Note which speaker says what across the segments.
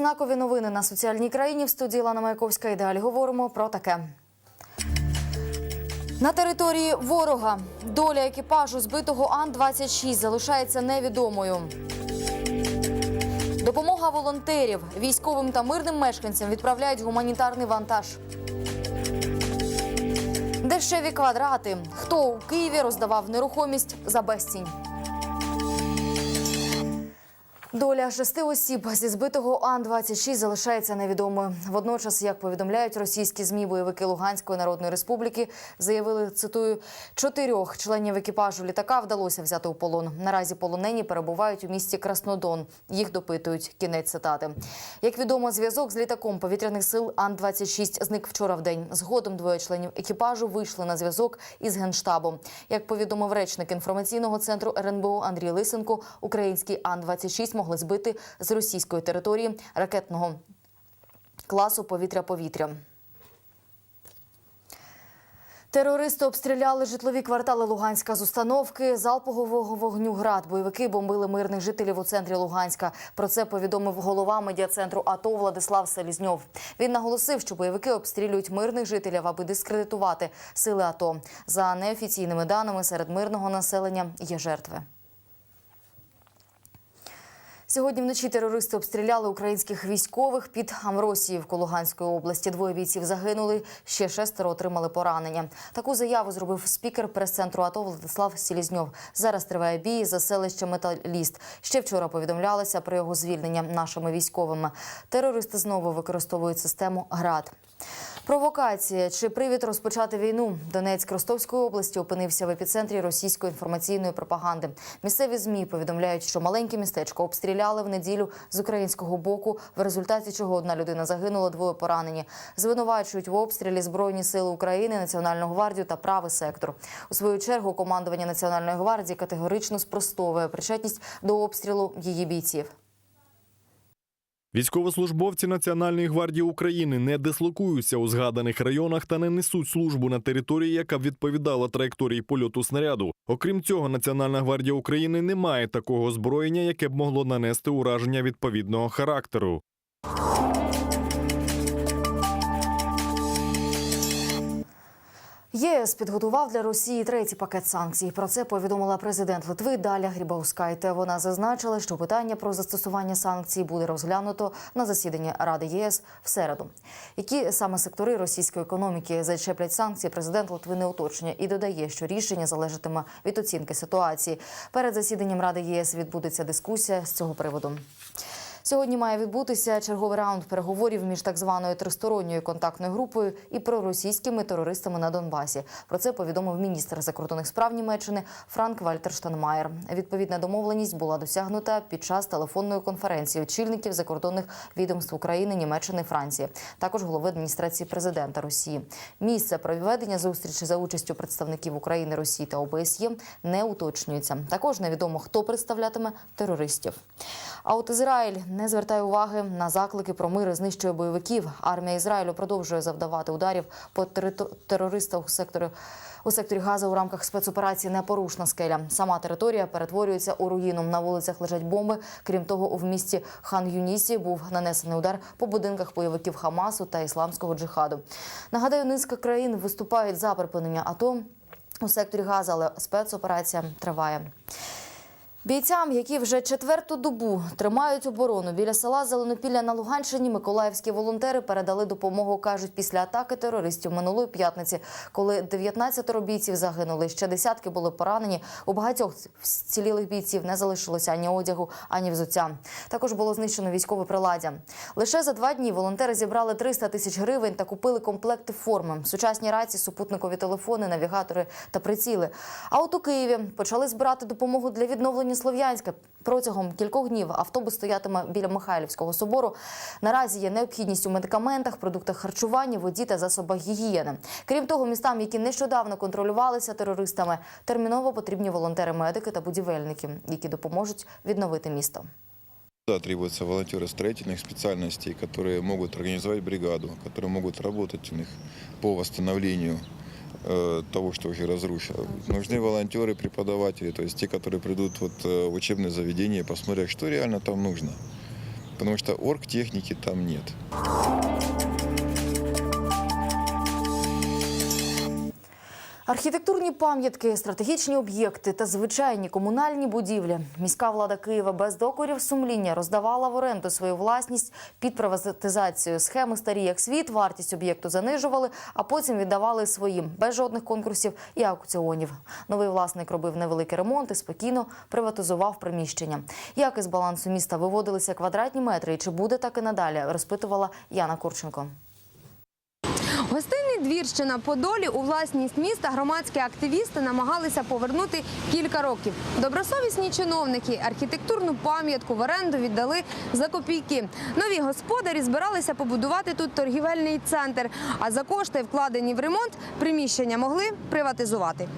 Speaker 1: Знакові новини на соціальній країні. В студії Лана Маяковська. І далі говоримо про таке. На території ворога доля екіпажу збитого Ан-26 залишається невідомою. Допомога волонтерів військовим та мирним мешканцям відправляють гуманітарний вантаж. Дешеві квадрати. Хто у Києві роздавав нерухомість за безцінь? Доля шести осіб зі збитого Ан-26 залишається невідомою. Водночас, як повідомляють російські змі, бойовики Луганської народної республіки заявили, цитую, чотирьох членів екіпажу літака вдалося взяти у полон. Наразі полонені перебувають у місті Краснодон. Їх допитують. Кінець цитати. Як відомо, зв'язок з літаком повітряних сил Ан-26 зник вчора в день. Згодом двоє членів екіпажу вийшли на зв'язок із генштабом. Як повідомив речник інформаційного центру РНБО Андрій Лисенко, український Ан-26 могли збити з російської території ракетного класу повітря-повітря. Терористи обстріляли житлові квартали Луганська з установки залпового вогню град. Бойовики бомбили мирних жителів у центрі Луганська. Про це повідомив голова медіа-центру АТО Владислав Селізньов. Він наголосив, що бойовики обстрілюють мирних жителів, аби дискредитувати сили АТО. За неофіційними даними серед мирного населення є жертви. Сьогодні вночі терористи обстріляли українських військових під Амросіївку Луганської області. Двоє бійців загинули, ще шестеро отримали поранення. Таку заяву зробив спікер прес-центру АТО Владислав Сілізньов. Зараз триває бій за селище Металіст. Ще вчора повідомлялося про його звільнення нашими військовими. Терористи знову використовують систему ГРАД. Провокація чи привід розпочати війну? Донецьк Ростовської області опинився в епіцентрі російської інформаційної пропаганди. Місцеві змі повідомляють, що маленьке містечко обстріляли в неділю з українського боку, в результаті чого одна людина загинула, двоє поранені. Звинувачують в обстрілі збройні сили України, Національну гвардію та правий сектор. У свою чергу командування Національної гвардії категорично спростовує причетність до обстрілу її бійців.
Speaker 2: Військовослужбовці Національної гвардії України не дислокуються у згаданих районах та не несуть службу на території, яка б відповідала траєкторії польоту снаряду. Окрім цього, Національна гвардія України не має такого озброєння, яке б могло нанести ураження відповідного характеру.
Speaker 1: ЄС підготував для Росії третій пакет санкцій. Про це повідомила президент Литви Даля Грібаускайте. Вона зазначила, що питання про застосування санкцій буде розглянуто на засіданні Ради ЄС в середу. Які саме сектори російської економіки зачеплять санкції, президент Литви не уточнює і додає, що рішення залежатиме від оцінки ситуації. Перед засіданням Ради ЄС відбудеться дискусія з цього приводу. Сьогодні має відбутися черговий раунд переговорів між так званою тристоронньою контактною групою і проросійськими терористами на Донбасі. Про це повідомив міністр закордонних справ Німеччини Франк Вальтер Штанмаєр. Відповідна домовленість була досягнута під час телефонної конференції очільників закордонних відомств України, Німеччини, Франції, також голови адміністрації президента Росії. Місце проведення зустрічі за участю представників України, Росії та ОБСЄ не уточнюється. Також невідомо хто представлятиме терористів. А от Ізраїль не звертає уваги на заклики про мир і знищує бойовиків. Армія Ізраїлю продовжує завдавати ударів по терористах у секторі. У секторі Газа у рамках спецоперації непорушна скеля. Сама територія перетворюється у руїну. На вулицях лежать бомби. Крім того, у місті Хан Юнісі був нанесений удар по будинках бойовиків Хамасу та ісламського джихаду. Нагадаю, низка країн виступають за припинення АТО у секторі Газа, але спецоперація триває. Бійцям, які вже четверту добу тримають оборону біля села Зеленопілля на Луганщині, миколаївські волонтери передали допомогу. кажуть, після атаки терористів минулої п'ятниці, коли 19 бійців загинули, ще десятки були поранені. У багатьох цілілих бійців не залишилося ані одягу, ані взуття. Також було знищено військове приладдя. Лише за два дні волонтери зібрали 300 тисяч гривень та купили комплекти форми, сучасні рації, супутникові телефони, навігатори та приціли. А от у Києві почали збирати допомогу для відновлення Слов'янська. Протягом кількох днів автобус стоятиме біля Михайлівського собору. Наразі є необхідність у медикаментах, продуктах харчування, воді та засобах гігієни. Крім того, містам, які нещодавно контролювалися терористами, терміново потрібні волонтери-медики та будівельники, які допоможуть відновити місто.
Speaker 3: Да, требуются волонтеры строительных специальностей, которые могут организовать бригаду, которые могут работать у них по восстановлению э, того, что уже разрушено. Нужны волонтеры, преподаватели, то есть те, которые придут вот, э, в учебное заведение и посмотрят, что реально там нужно. потому что оргтехники там нет.
Speaker 1: Архітектурні пам'ятки, стратегічні об'єкти та звичайні комунальні будівлі. Міська влада Києва без докорів сумління роздавала в оренду свою власність під приватизацію. Схеми старі як світ, вартість об'єкту занижували, а потім віддавали своїм без жодних конкурсів і аукціонів. Новий власник робив невеликий ремонт і спокійно приватизував приміщення. Як із балансу міста виводилися квадратні метри, і чи буде так і надалі, розпитувала Яна Курченко.
Speaker 4: Гостинний двір, що на Подолі у власність міста громадські активісти намагалися повернути кілька років. Добросовісні чиновники архітектурну пам'ятку в оренду віддали за копійки. Нові господарі збиралися побудувати тут торгівельний центр. А за кошти, вкладені в ремонт, приміщення могли приватизувати.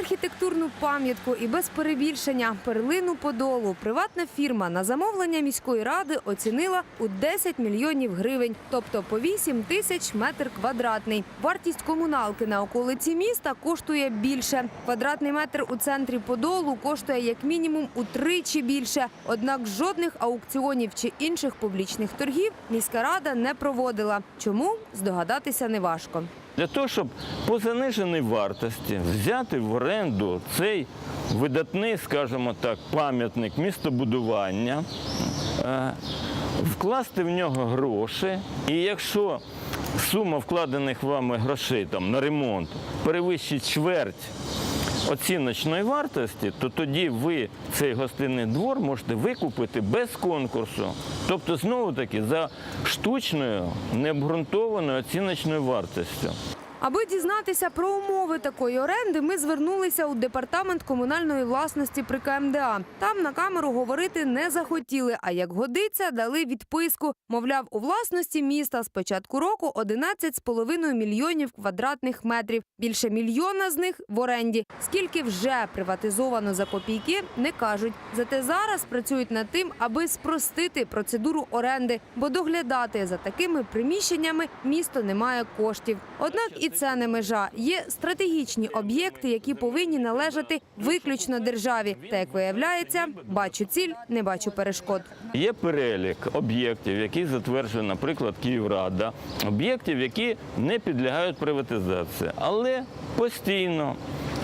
Speaker 4: Архітектурну пам'ятку і без перебільшення перлину подолу приватна фірма на замовлення міської ради оцінила у 10 мільйонів гривень, тобто по 8 тисяч метр квадратний. Вартість комуналки на околиці міста коштує більше. Квадратний метр у центрі подолу коштує як мінімум утричі більше. Однак жодних аукціонів чи інших публічних торгів міська рада не проводила. Чому здогадатися неважко.
Speaker 5: Для того, щоб по заниженій вартості взяти в оренду цей видатний, скажімо так, пам'ятник містобудування, е, вкласти в нього гроші, і якщо сума вкладених вами грошей там, на ремонт перевищить чверть оціночної вартості, то тоді ви цей гостинний двор можете викупити без конкурсу. Тобто, знову таки, за штучною необґрунтованою оціночною вартістю.
Speaker 4: Аби дізнатися про умови такої оренди, ми звернулися у департамент комунальної власності при КМДА. Там на камеру говорити не захотіли. А як годиться, дали відписку. Мовляв, у власності міста з початку року 11,5 мільйонів квадратних метрів. Більше мільйона з них в оренді. Скільки вже приватизовано за копійки, не кажуть. Зате зараз працюють над тим, аби спростити процедуру оренди, бо доглядати за такими приміщеннями місто не має коштів. Однак і це не межа. Є стратегічні об'єкти, які повинні належати виключно державі. Та як виявляється, бачу ціль, не бачу перешкод.
Speaker 5: Є перелік об'єктів, які затверджує, наприклад, Київрада, об'єктів, які не підлягають приватизації, але постійно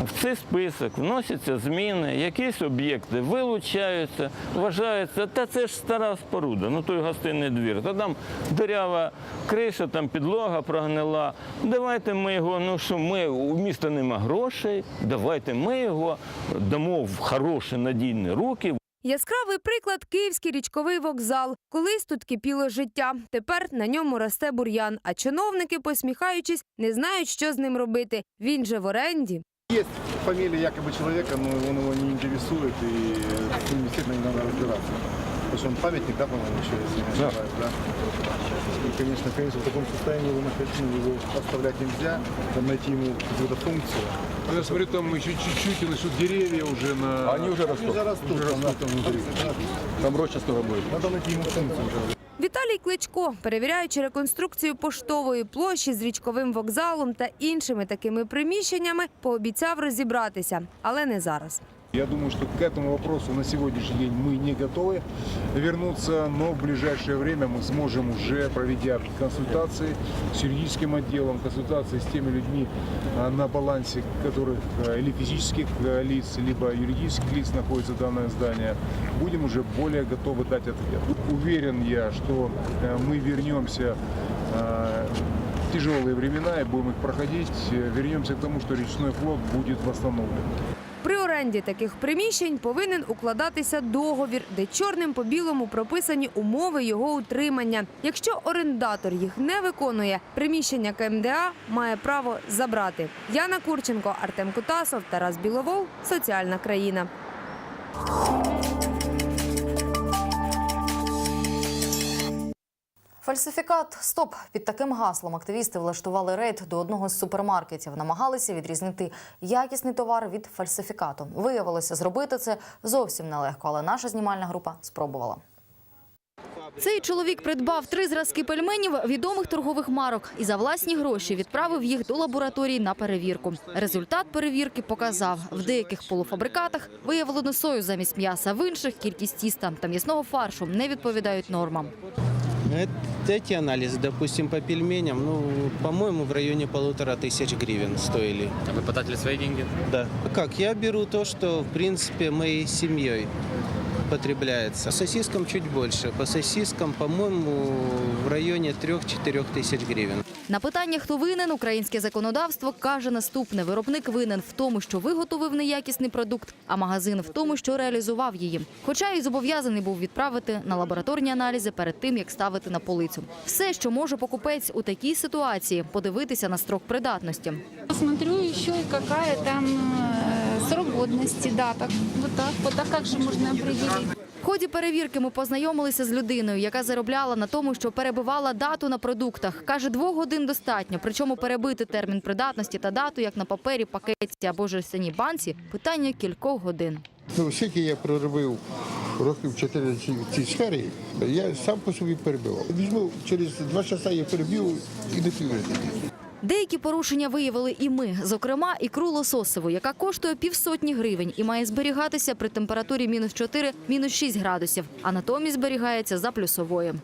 Speaker 5: в цей список вносяться зміни, якісь об'єкти вилучаються, вважаються, та це ж стара споруда, ну той гостинний двір, та там дирява криша, там підлога прогнила. Давайте ми його, ну що ми у міста нема грошей, давайте ми його дамо в хороші надійні руки.
Speaker 4: Яскравий приклад київський річковий вокзал. Колись тут кипіло життя. Тепер на ньому росте бур'ян. А чиновники, посміхаючись, не знають, що з ним робити. Він же в оренді.
Speaker 6: Есть фамилия якобы человека, но он его не интересует, и с ним действительно не надо разбираться. Потому что он памятник, да, по-моему, еще, если не ошибаюсь, да? И, конечно, конечно, в таком состоянии его, находить, ну, его оставлять нельзя, там найти ему какую-то функцию.
Speaker 7: Я смотрю, там еще чуть-чуть и начнут деревья уже на...
Speaker 6: Они уже растут. Уже растут, там, да, там внутри. Там роща скоро будет. Надо найти ему функцию уже.
Speaker 4: Віталій Кличко, перевіряючи реконструкцію поштової площі з річковим вокзалом та іншими такими приміщеннями, пообіцяв розібратися, але не зараз.
Speaker 7: Я думаю, что к этому вопросу на сегодняшний день мы не готовы вернуться, но в ближайшее время мы сможем уже, проведя консультации с юридическим отделом, консультации с теми людьми а, на балансе которых а, или физических а, лиц, либо юридических лиц находится данное здание, будем уже более готовы дать ответ. Уверен я, что мы вернемся в тяжелые времена и будем их проходить, вернемся к тому, что речной флот будет восстановлен.
Speaker 4: Оренді таких приміщень повинен укладатися договір, де чорним по білому прописані умови його утримання. Якщо орендатор їх не виконує, приміщення КМДА має право забрати. Яна Курченко, Артем Кутасов, Тарас Біловол. Соціальна країна.
Speaker 1: Фальсифікат стоп під таким гаслом активісти влаштували рейд до одного з супермаркетів. Намагалися відрізнити якісний товар від фальсифікату. Виявилося, зробити це зовсім нелегко, але наша знімальна група спробувала. Цей чоловік придбав три зразки пельменів відомих торгових марок і за власні гроші відправив їх до лабораторії на перевірку. Результат перевірки показав, в деяких полуфабрикатах виявлено сою замість м'яса, в інших кількість тіста та м'ясного фаршу не відповідають нормам.
Speaker 8: Эт- Эти анализы, допустим, по пельменям, ну, по-моему, в районе полутора тысяч гривен стоили.
Speaker 9: А вы потратили свои деньги?
Speaker 8: Да. Как? Я беру то, что, в принципе, моей семьей потребляется. По сосискам чуть больше. По сосискам, по-моему, в районе 3-4 тысяч гривен.
Speaker 1: На питання, хто винен, українське законодавство каже наступне: виробник винен в тому, що виготовив неякісний продукт, а магазин в тому, що реалізував її. Хоча і зобов'язаний був відправити на лабораторні аналізи перед тим, як ставити на полицю. Все, що може покупець у такій ситуації, подивитися на строк придатності.
Speaker 10: Посмотрю еще и какая там срок годности, дата. Вот так. Вот так как же можно определить?
Speaker 1: В ході перевірки ми познайомилися з людиною, яка заробляла на тому, що перебивала дату на продуктах. Каже, двох годин достатньо. Причому перебити термін придатності та дату, як на папері, пакеті або жерстяній банці, питання кількох годин.
Speaker 11: Ну, скільки я проробив років 4 в цій- в цій сфері, я сам по собі перебивав. Візьму, через два часа я перебив і не піврити.
Speaker 1: Деякі порушення виявили і ми, зокрема, ікру лососеву, яка коштує півсотні гривень і має зберігатися при температурі мінус 4, мінус 6 градусів, а натомість зберігається за плюсової.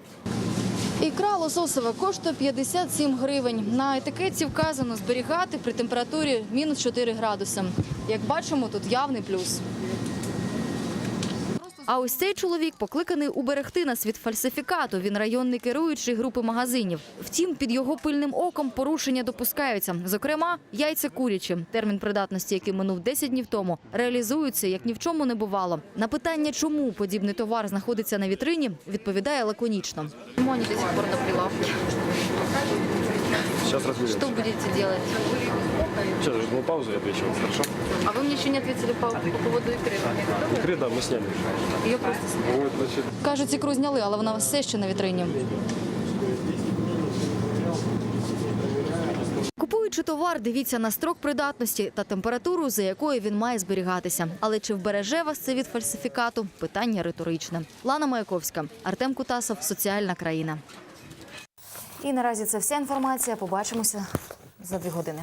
Speaker 1: Ікра лососева коштує 57 гривень. На етикетці вказано зберігати при температурі мінус 4 градуси. Як бачимо, тут явний плюс. А ось цей чоловік покликаний уберегти нас від фальсифікату. Він районний керуючий групи магазинів. Втім, під його пильним оком порушення допускаються. Зокрема, яйця курячі, термін придатності, який минув 10 днів тому, реалізуються як ні в чому не бувало. На питання, чому подібний товар знаходиться на вітрині, відповідає лаконічно. Чому вони до сих пор на прилавку?
Speaker 6: Сейчас.
Speaker 1: Що будете робити?
Speaker 6: Сейчас жму паузу и отвечу. Хорошо?
Speaker 1: А ви мені ще не відповіли по, по поводу ікри.
Speaker 6: Икры, да, мы сняли.
Speaker 1: Її просто
Speaker 6: Вот, значит,
Speaker 1: кажуть, ікру зняли, але вона все ще на вітрині. Купуючи товар, дивіться на строк придатності та температуру, за якою він має зберігатися. Але чи вбереже вас це від фальсифікату? Питання риторичне. Лана Маяковська, Артем Кутасов, Соціальна країна. І наразі це вся інформація. Побачимося за дві години.